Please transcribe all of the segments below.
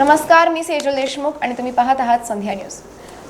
नमस्कार मी सेजल देशमुख आणि तुम्ही पाहत आहात संध्या न्यूज.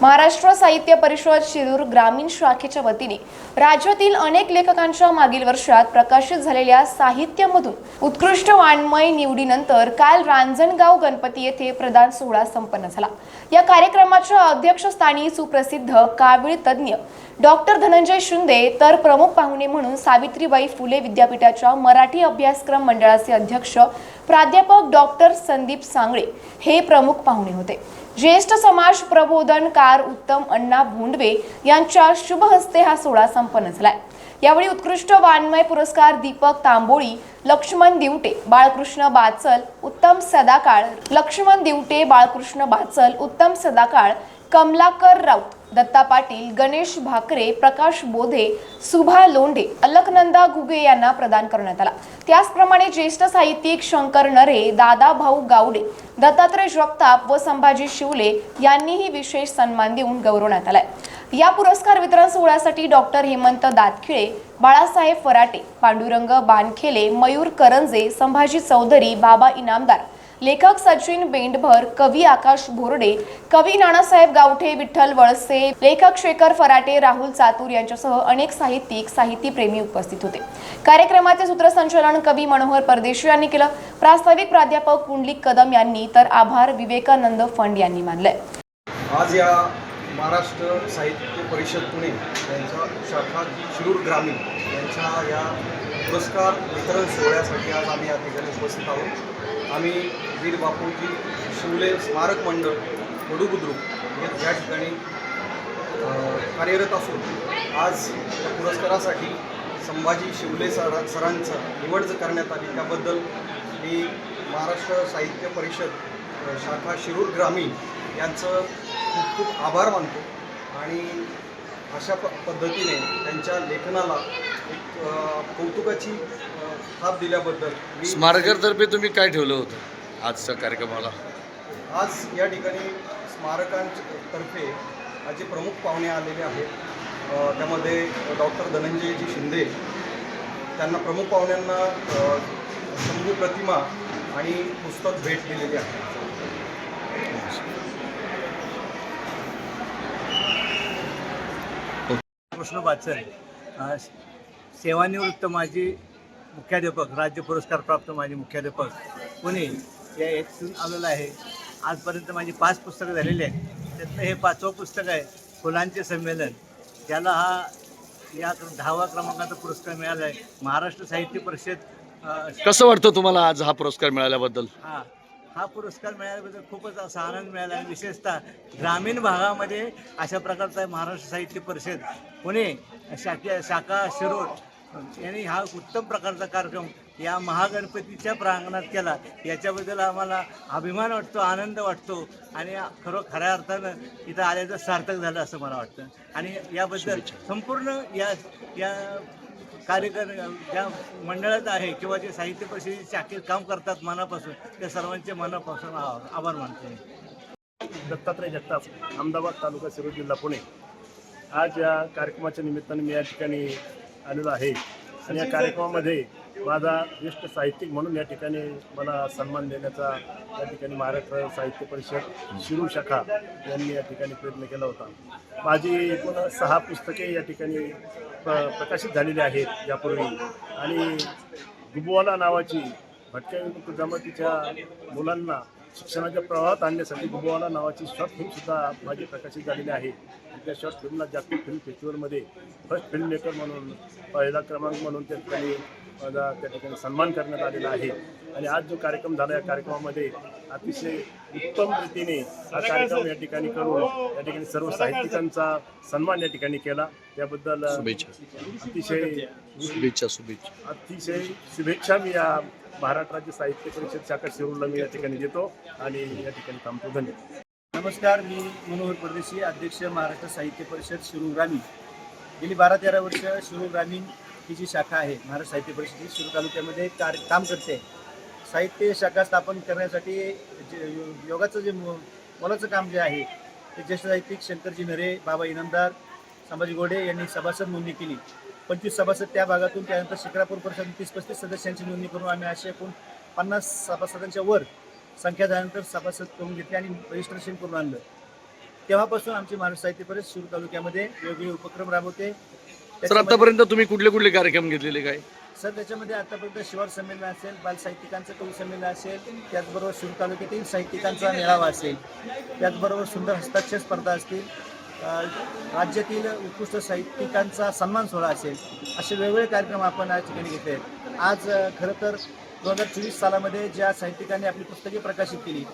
महाराष्ट्र साहित्य परिषद शिरूर ग्रामीण शाखेच्या वतीने राज्यातील अनेक लेखकांच्या मागील वर्षात प्रकाशित झालेल्या साहित्यामधून उत्कृष्ट वाङ्मय निवडीनंतर काल रांजणगाव गणपती येथे प्रदान सोहळा संपन्न झाला. या कार्यक्रमाच्या अध्यक्षस्थानी सुप्रसिद्ध कावीळ तज्ज्ञ डॉक्टर धनंजय शिंदे तर प्रमुख पाहुणे म्हणून सावित्रीबाई फुले विद्यापीठाच्या मराठी अभ्यासक्रम मंडळाचे अध्यक्ष प्राध्यापक डॉक्टर संदीप सांगळे हे प्रमुख पाहुणे होते. ज्येष्ठ समाज प्रबोधनकार उत्तम अण्णा भोंडवे यांच्या शुभ हस्ते हा सोहळा संपन्न झालाय. यावेळी उत्कृष्ट वाङ्मय पुरस्कार दीपक तांबोळी लक्ष्मण दिवटे बाळकृष्ण बाचल उत्तम सदाकाळ लक्ष्मण दिवटे बाळकृष्ण बाचल उत्तम सदाकाळ कमलाकर राऊत दत्ता पाटील गणेश भाकरे प्रकाश बोधे सुभा लोंढे अलकनंदा घुगे यांना प्रदान करण्यात आला. त्याचप्रमाणे ज्येष्ठ साहित्यिक शंकर नरे दादा भाऊ गावडे दत्तात्रय जगताप व संभाजी शिवले यांनीही विशेष सन्मान देऊन गौरवण्यात आलाय. या पुरस्कार वितरण सोहळ्यासाठी डॉक्टर हेमंत दातखिळे बाळासाहेब फराटे पांडुरंग बानखेले मयूर करंजे संभाजी चौधरी बाबा इनामदार लेखक सचिन बेंडभर कवी आकाश भोरडे कवी नानासाहेब गावठे विठ्ठल वळसे लेखक शेखर फराटे राहुल चातूर यांच्यासह अनेक साहित्यिक साहित्यप्रेमी उपस्थित होते. कार्यक्रमाचे सूत्रसंचालन कवी मनोहर परदेशी यांनी केलं. प्रास्ताविक प्राध्यापक कुंडलिक कदम यांनी तर आभार विवेकानंद फंड यांनी मानलंय. आज या महाराष्ट्र साहित्य परिषद पुणे यांच्या शाखा शिरूर ग्रामीण यांच्या या पुरस्कार वितरण सोहळ्यासाठी आज आम्ही या ठिकाणी उपस्थित आहोत. आम्ही वीर बापूजी शिवले स्मारक मंडळ वडूबुद्रुक हे या ठिकाणी कार्यरत असून आज या पुरस्कारासाठी संभाजी शिवले सर सरांचं निवड करण्यात आली. त्याबद्दल मी महाराष्ट्र साहित्य परिषद शाखा शिरूर ग्रामीण यांचं खूप खूप आभार मानतो. आणि अशा प पद्धतीने त्यांच्या लेखनाला एक कौतुकाची थाप दिल्याबद्दल मी स्मारकातर्फे तुम्ही काय ठेवलं होतं आजच्या कार्यक्रमाला? आज या ठिकाणी स्मारकांतर्फे आज जे प्रमुख पाहुणे आलेले आहेत. त्यामध्ये डॉक्टर धनंजयजी शिंदे त्यांना प्रमुख पाहुण्यांना शंभू प्रतिमा आणि पुस्तक भेट दिलेली आहे. कृष्ण बाचल अ, सेवानिवृत्त माजी मुख्याध्यापक राज्य पुरस्कार प्राप्त माजी मुख्याध्यापक पुणे या येथून आलेलं आहे. आजपर्यंत माझी पाच पुस्तकं झालेली आहेत. त्यातलं हे पाचवं पुस्तक आहे फुलांचे संमेलन. त्याला हा या दहावा क्रमांकाचा पुरस्कार मिळाला आहे. महाराष्ट्र साहित्य परिषद कसं वाटतं तुम्हाला आज हा पुरस्कार मिळाल्याबद्दल? हा हा पुरस्कार मिळाल्याबद्दल खूपच असा आनंद मिळाला आणि विशेषतः ग्रामीण भागामध्ये अशा प्रकारचा महाराष्ट्र साहित्य परिषद पुणे शाखा शाखा शिरोड यांनी हा उत्तम प्रकारचा कार्यक्रम या महागणपतीच्या प्रांगणात केला. याच्याबद्दल आम्हाला अभिमान वाटतो आनंद वाटतो आणि खरं खऱ्या अर्थानं इथं आल्याचं सार्थक झालं असं मला वाटतं. आणि याबद्दल संपूर्ण या या कार्यकर ज्या मंडळात आहे किंवा जे साहित्य परिषदेचे शाखेत काम करतात मनापासून त्या सर्वांचे मनापासून आभार मानतो मी. दत्तात्रय जगताप अहमदाबाद तालुका शिरूर जिल्हा पुणे. आज या कार्यक्रमाच्या निमित्ताने मी या ठिकाणी आलेलो आहे. आणि या कार्यक्रमामध्ये माझा ज्येष्ठ साहित्यिक म्हणून या ठिकाणी मला सन्मान देण्याचा या ठिकाणी महाराष्ट्र साहित्य परिषद शिरू शाखा यांनी या ठिकाणी प्रयत्न केला होता. माझी एकूण सहा पुस्तके या ठिकाणी प प्रकाशित झालेली आहेत यापूर्वी. आणि गुबुवाला नावाची भटक्या जमातीच्या मुलांना शिक्षणाच्या प्रवाहात आणण्यासाठी गुबवाला नावाची शॉर्ट फिल्मसुद्धा माझी प्रकाशित झालेली आहे. त्या शॉर्ट फिल्मला जागतिक फिल्म फेस्टिवलमध्ये फर्स्ट फिल्म मेकर म्हणून पहिला क्रमांक म्हणून त्या ठिकाणी माझा त्या ठिकाणी सन्मान करण्यात आलेला आहे. आणि आज जो कार्यक्रम झाला या कार्यक्रमामध्ये अतिशय उत्तम रीतीने हा कार्यक्रम या ठिकाणी करून या ठिकाणी सर्व साहित्यिकांचा सन्मान या ठिकाणी केला. त्याबद्दल अतिशय शुभेच्छा शुभेच्छा. अतिशय शुभेच्छा मी या महाराष्ट्र राज्य साहित्य परिषद शाखा शिरूरला मी या ठिकाणी देतो आणि या ठिकाणी थांबतो. धन्यवाद. नमस्कार मी मनोहर परदेशी अध्यक्ष महाराष्ट्र साहित्य परिषद शिरूर ग्रामीण गेली बारा तेरा वर्ष शिरूर ग्रामीण ही जी शाखा आहे महाराष्ट्र साहित्य परिषद ही शिरूर तालुक्यामध्ये कार्य काम करते. साहित्य शाखा स्थापन करण्यासाठी जे योगाचं जे मोलाचं काम जे आहे ते ज्येष्ठ साहित्यिक शंकरजी नरे बाबा इनामदार संभाजी गोडे यांनी सभासद नोंदणी केली. पंचवीस सभासद त्या भागातून त्यानंतर शिक्रापूर परिषद तीस पस्तीस सदस्यांची नोंदणी करून आम्ही असे एकूण पन्नास सभासदांच्या वर संख्या झाल्यानंतर सभासद करून घेतले आणि रजिस्ट्रेशन करून आणलं. तेव्हापासून आमची महाराष्ट्र साहित्य परिषद शिरूर तालुक्यामध्ये वेगवेगळे उपक्रम राबवते. सर आतापर्यंत तुम्ही कुठले कुठले कार्यक्रम घेतलेले काय? सर त्याच्यामध्ये आतापर्यंत शिवार संमेलन असेल बाल साहित्यिकांचं कवी संमेलन असेल त्याचबरोबर शिरूर तालुक्यातील साहित्यिकांचा मेळावा असेल त्याचबरोबर सुंदर हस्ताक्षर स्पर्धा असतील राज्यातील उत्कृष्ट साहित्यिकांचा सन्मान सोहळा असेल असे वेगवेगळे कार्यक्रम आपण या ठिकाणी घेतले आहेत. आज खरं तर दोन हजार चोवीस सालामध्ये ज्या साहित्यिकांनी आपली पुस्तके प्रकाशित केली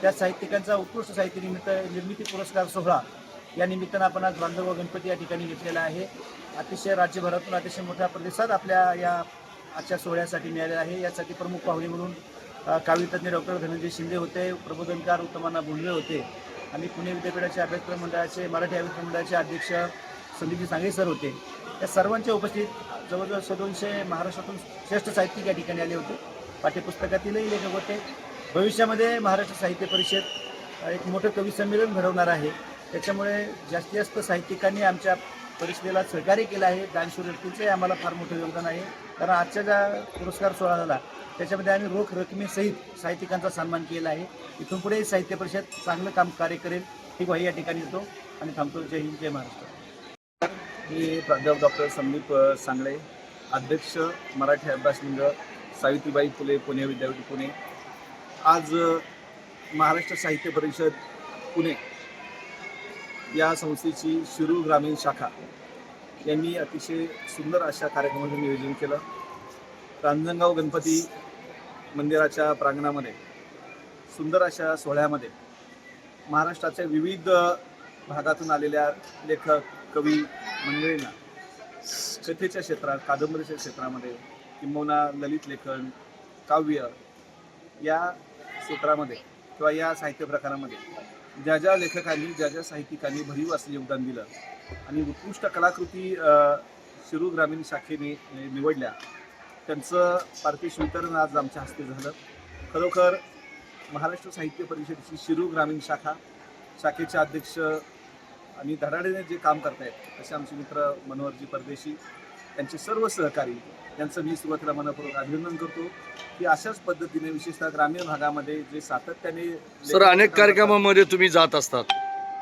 त्या साहित्यिकांचा उत्कृष्ट साहित्य निमित्त निर्मिती पुरस्कार सोहळा या निमित्तानं आपण आज बांधव गणपती या ठिकाणी घेतलेला आहे. अतिशय राज्यभरातून अतिशय मोठा प्रतिसाद आपल्या या आजच्या सोहळ्यासाठी मिळालेला आहे. यासाठी प्रमुख पाहुणे म्हणून कावितज्ञ काव्यतज्ञ डॉक्टर धनंजय शिंदे होते प्रबोधनकार उत्तमांना बोलले होते. आणि पुणे विद्यापीठाचे अभ्यासक्रम मंडळाचे मराठी अभ्यासक्रम मंडळाचे अध्यक्ष संदीपजी सांगे सर होते. या सर्वांच्या उपस्थित जवळजवळ सदोनशे महाराष्ट्रातून श्रेष्ठ साहित्यिक या ठिकाणी आले होते. पाठ्यपुस्तकातीलही लेखक होते. भविष्यामध्ये महाराष्ट्र साहित्य परिषद एक मोठं कवी संमेलन घडवणार आहे. त्याच्यामुळे जास्तीत जास्त साहित्यिकांनी आमच्या परिषदेला सहकार्य केलं आहे. दानशूर व्यक्तीचंही आम्हाला फार मोठं योगदान आहे. कारण आजच्या ज्या पुरस्कार सोहळा झाला त्याच्यामध्ये आम्ही रोख रकमेसहित साहित्यिकांचा सन्मान केला आहे. इथून पुढे साहित्य परिषद चांगलं काम कार्य करेल ही ग्वाही या ठिकाणी येतो आणि थांबतो. जय हिंद जय महाराष्ट्र. मी प्राध्यापक डॉक्टर संदीप सांगळे अध्यक्ष मराठी अभ्यास सावित्रीबाई फुले पुणे विद्यापीठ पुणे. आज महाराष्ट्र साहित्य परिषद पुणे या संस्थेची शिरू ग्रामीण शाखा यांनी अतिशय सुंदर अशा कार्यक्रमाचं नियोजन केलं. रांजणगाव गणपती मंदिराच्या प्रांगणामध्ये सुंदर अशा सोहळ्यामध्ये महाराष्ट्राच्या विविध भागातून आलेल्या लेखक कवी मंडळींना कथेच्या क्षेत्रात कादंबरीच्या क्षेत्रामध्ये किंबहुना ललित लेखन काव्य या क्षेत्रामध्ये किंवा या साहित्य प्रकारामध्ये ज्या ज्या लेखकांनी ज्या ज्या साहित्यिकांनी भरीव असं योगदान दिलं आणि उत्कृष्ट कलाकृती अ, शिरूर ग्रामीण शाखेने निवडल्या त्यांचं पारितोषिक वितरण आज आमच्या हस्ते झालं. खरोखर महाराष्ट्र साहित्य परिषदेची शिरूर ग्रामीण शाखा शाखेचे अध्यक्ष आणि धडाडीने जे काम करतायत असे आमचे मित्र मनोहरजी परदेशी त्यांचे सर्व सहकारी यांचं मी सुरुवातीला मनपूर्वक अभिनंदन करतो की अशाच पद्धतीने विशेषतः ग्रामीण भागामध्ये जे सातत्याने सर अनेक कार्यक्रमामध्ये तुम्ही जात असतात.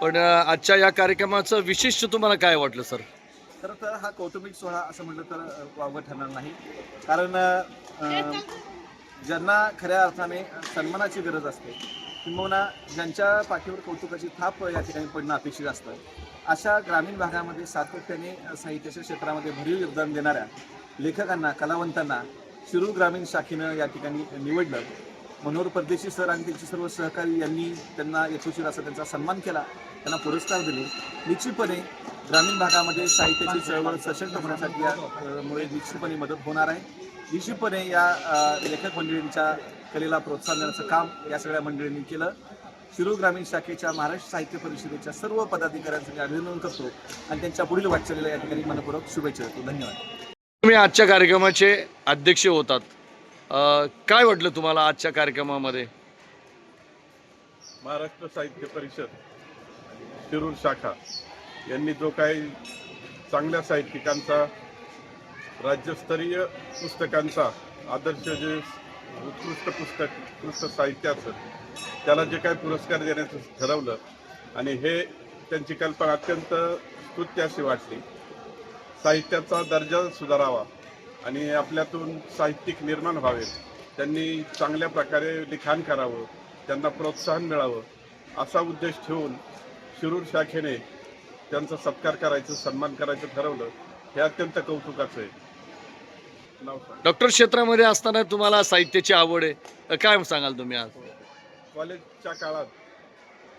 पण आजच्या या कार्यक्रमाचं विशिष्ट तुम्हाला काय वाटलं सर खरं तर हा कौटुंबिक सोहळा असं म्हटलं तर अ, वावगं ठरणार नाही. कारण ज्यांना खऱ्या अर्थाने सन्मानाची गरज असते किंबहुना ज्यांच्या पाठीवर कौतुकाची थाप या ठिकाणी पडणं अपेक्षित असतं अशा ग्रामीण भागामध्ये सातत्याने साहित्याच्या क्षेत्रामध्ये भरीव योगदान देणाऱ्या लेखकांना कलावंतांना शिरूर ग्रामीण शाखेनं या ठिकाणी निवडलं. मनोहर परदेशी सर आणि त्यांचे सर्व सहकारी यांनी त्यांना यथोचित असा त्यांचा सन्मान केला. त्यांना पुरस्कार दिले. निश्चितपणे ग्रामीण भागामध्ये साहित्याची चळवळ सशक्त होण्यासाठी या मुळे निश्चितपणे मदत होणार आहे. निश्चितपणे या लेखक मंडळींच्या कलेला प्रोत्साहन देण्याचं काम या सगळ्या मंडळींनी केलं. शिरूर ग्रामीण शाखेच्या महाराष्ट्र साहित्य परिषदेच्या सर्व पदाधिकाऱ्यांसाठी अभिनंदन करतो आणि त्यांच्या पुढील वाटचालीला या ठिकाणी मनपूर्वक शुभेच्छा देतो. धन्यवाद. तुम्ही आजच्या कार्यक्रमाचे अध्यक्ष होतात. काय वाटलं तुम्हाला आजच्या कार्यक्रमामध्ये? महाराष्ट्र साहित्य परिषद शिरूर शाखा यांनी जो काही चांगल्या साहित्यिकांचा राज्यस्तरीय पुस्तकांचा आदर्श जे उत्कृष्ट पुस्तक उत्कृष्ट साहित्याचं त्याला जे काही पुरस्कार देण्याचं ठरवलं आणि हे त्यांची कल्पना अत्यंत स्तुत्य अशी वाटली. साहित्याचा दर्जा सुधारावा आणि आपल्यातून साहित्यिक निर्माण व्हावेत त्यांनी चांगल्या प्रकारे लिखाण करावं त्यांना प्रोत्साहन मिळावं असा उद्देश ठेवून शिरूर शाखेने त्यांचा सत्कार करायचं सन्मान करायचं ठरवलं हे अत्यंत कौतुकाचं आहे. डॉक्टर क्षेत्रामध्ये असताना तुम्हाला साहित्याची आवड आहे. काय सांगाल तुम्ही आज? कॉलेजच्या काळात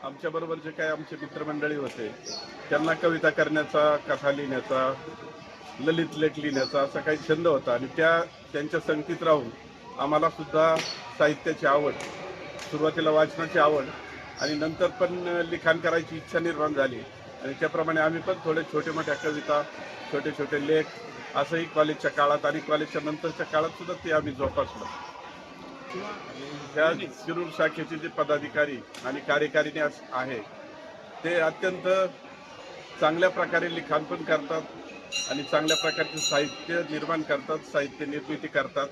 आमच्याबरोबर जे काही आमचे मित्रमंडळी होते त्यांना कविता करण्याचा कथा लिहिण्याचा ललित लेख लिहिण्याचा असा काही छंद होता आणि त्या त्यांच्या संगतीत राहून आम्हाला सुद्धा साहित्याची आवड सुरुवातीला वाचनाची आवड आणि नंतर पण लिखाण करायची इच्छा निर्माण झाली. आणि त्याप्रमाणे आम्ही पण थोडे छोटे मोठ्या कविता छोटे छोटे लेख असंही कॉलेजच्या काळात आणि कॉलेजच्या नंतरच्या काळात सुद्धा ते आम्ही जोपासलं. ह्या शिरूर शाखेचे जे पदाधिकारी आणि कार्यकारिणी आहे ते अत्यंत चांगल्या प्रकारे लिखाण पण करतात. आणि चांगल्या प्रकारचे साहित्य निर्माण करतात साहित्य निर्मिती करतात.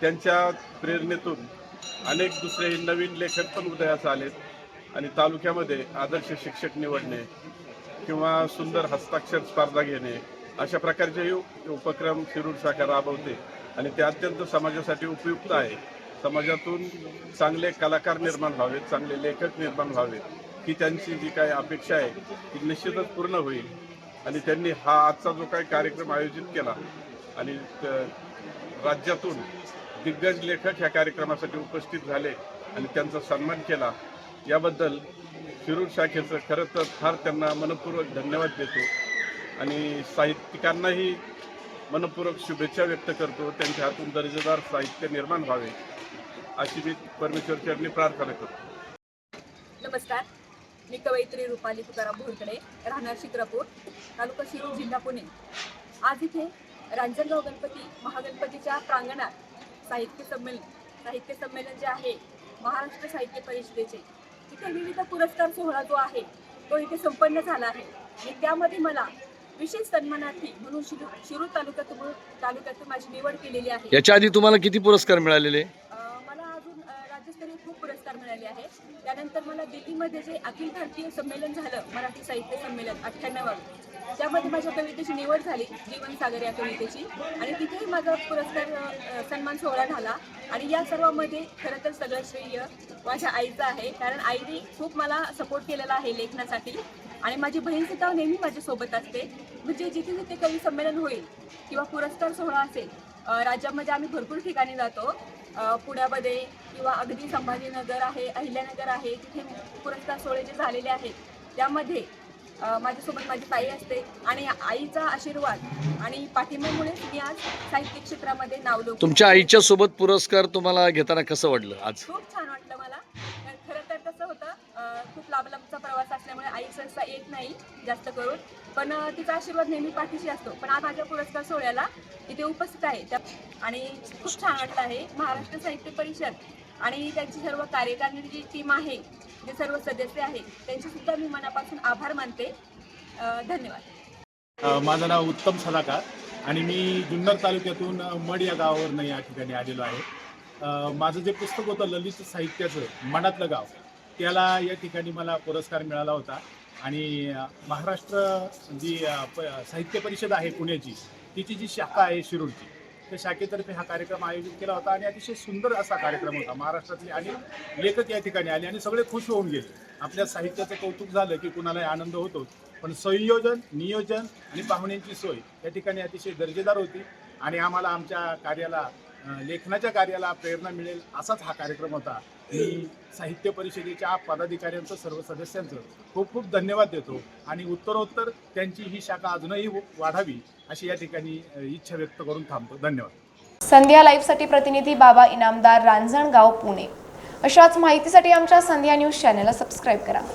त्यांच्या प्रेरणेतून अनेक दुसरे नवीन लेखक पण उदयास आलेत आणि तालुक्यामध्ये आदर्श शिक्षक निवडणे किंवा सुंदर हस्ताक्षर स्पर्धा घेणे अशा प्रकारचे उपक्रम शिरूर शाखा राबवते आणि ते अत्यंत समाजासाठी उपयुक्त आहे. समाजातून चांगले कलाकार निर्माण व्हावेत चांगले लेखक निर्माण व्हावेत ही त्यांची जी काही अपेक्षा आहे ती निश्चितच पूर्ण होईल. आणि त्यांनी हा आजचा जो काही कार्यक्रम आयोजित केला आणि राज्यातून दिग्गज लेखक ह्या कार्यक्रमासाठी उपस्थित झाले आणि त्यांचा सन्मान केला याबद्दल शिरूर शाखेचं खरं तर फार त्यांना मनपूर्वक धन्यवाद देतो आणि साहित्यिकांनाही मनपूर्वक शुभेच्छा व्यक्त करतो. त्यांच्या हातून दर्जेदार साहित्य निर्माण व्हावे अशी मी परमेश्वरचरणी प्रार्थना करतो. नमस्कार. मी कवयित्री रुपाली तुकाराम भोरकडे राहणार शिक्रापूर तालुका शिरूर जिल्हा पुणे. आज इथे रांजणगाव गणपती महागणपतीच्या प्रांगणात साहित्य संमेलन साहित्य संमेलन जे आहे महाराष्ट्र साहित्य परिषदेचे इथे विविध पुरस्कार सोहळा जो आहे तो इथे संपन्न झाला आहे. आणि त्यामध्ये मला विशेष सन्मानार्थी म्हणून शिरूर शिरूर तालुक्यातून तालुक्यातून माझी निवड केलेली आहे. याच्या आधी तुम्हाला किती पुरस्कार मिळालेले? आहे राज्यस्तरीय खूप पुरस्कार मिळाले आहे त्यानंतर मला दिल्लीमध्ये जे अखिल भारतीय संमेलन झालं मराठी साहित्य संमेलन अठ्ठ्याण्णवावं. त्यामध्ये माझ्या कवितेची निवड झाली जीवनसागर या कवितेची. आणि तिथेही माझा पुरस्कार सन्मान सोहळा झाला. आणि या सर्वामध्ये खरं तर सगळं श्रेय माझ्या आईचं आहे. कारण आईने खूप मला सपोर्ट केलेला आहे लेखनासाठी. आणि माझी बहीण सुद्धा नेहमी माझ्यासोबत असते. म्हणजे जिथे जिथे कवी संमेलन होईल किंवा पुरस्कार सोहळा असेल राज्यामध्ये आम्ही भरपूर ठिकाणी जातो. पुण्यामध्ये किंवा अगदी संभाजीनगर आहे अहिल्यानगर आहे तिथे पुरस्कार सोहळे जे झालेले आहेत त्यामध्ये माझ्यासोबत माझी ताई असते आणि आईचा आशीर्वाद आणि पाठिंब्यामुळेच मी आज साहित्य क्षेत्रामध्ये नावलो तुमच्या आईच्या सोबत पुरस्कार तुम्हाला घेताना कसं वाटलं आज? खूप छान वाटलं मला. खरं तर कसं होतं खूप लांब लांबचा प्रवास असल्यामुळे आई सहसा येत नाही जास्त करून. पण तिचा आशीर्वाद नेहमी पाठीशी असतो. पण आज माझ्या पुरस्कार सोहळ्याला इथे उपस्थित आहे. त्या आणि खूप छान वाटलं आहे. महाराष्ट्र साहित्य परिषद आणि त्यांची सर्व कार्यकारिणी जी टीम आहे जे सर्व सदस्य आहे त्यांचे सुद्धा मी मनापासून आभार मानते. धन्यवाद. माझं नाव उत्तम सदाकार आणि मी जुन्नर तालुक्यातून मड या गावावरनं या ठिकाणी आलेलो आहे. माझं जे पुस्तक होतं ललित साहित्याचं मनातलं गाव त्याला या ठिकाणी मला पुरस्कार मिळाला होता. आणि महाराष्ट्र जी प साहित्य परिषद आहे पुण्याची तिची जी शाखा आहे शिरूरची त्या शाखेतर्फे हा कार्यक्रम आयोजित केला होता आणि अतिशय सुंदर असा कार्यक्रम होता. महाराष्ट्रातले आणि लेखक या ठिकाणी आले आणि सगळे खुश होऊन गेले. आपल्या साहित्याचं कौतुक झालं की कुणालाही आनंद होतो. पण संयोजन नियोजन आणि पाहुण्यांची सोय या ठिकाणी अतिशय दर्जेदार होती आणि आम्हाला आमच्या कार्याला लेखनाच्या कार्याला प्रेरणा मिळेल असाच हा कार्यक्रम होता. मी साहित्य परिषदेच्या पदाधिकाऱ्यांचं सर्व सदस्यांचं खूप खूप धन्यवाद देतो. आणि उत्तरोत्तर त्यांची ही शाखा अजूनही वाढावी अशी या ठिकाणी इच्छा व्यक्त करून थांबतो. धन्यवाद. संध्या लाईव्हसाठी प्रतिनिधी बाबा इनामदार रांजणगाव पुणे. अशाच माहितीसाठी आमच्या संध्या न्यूज चॅनलला सबस्क्राईब करा.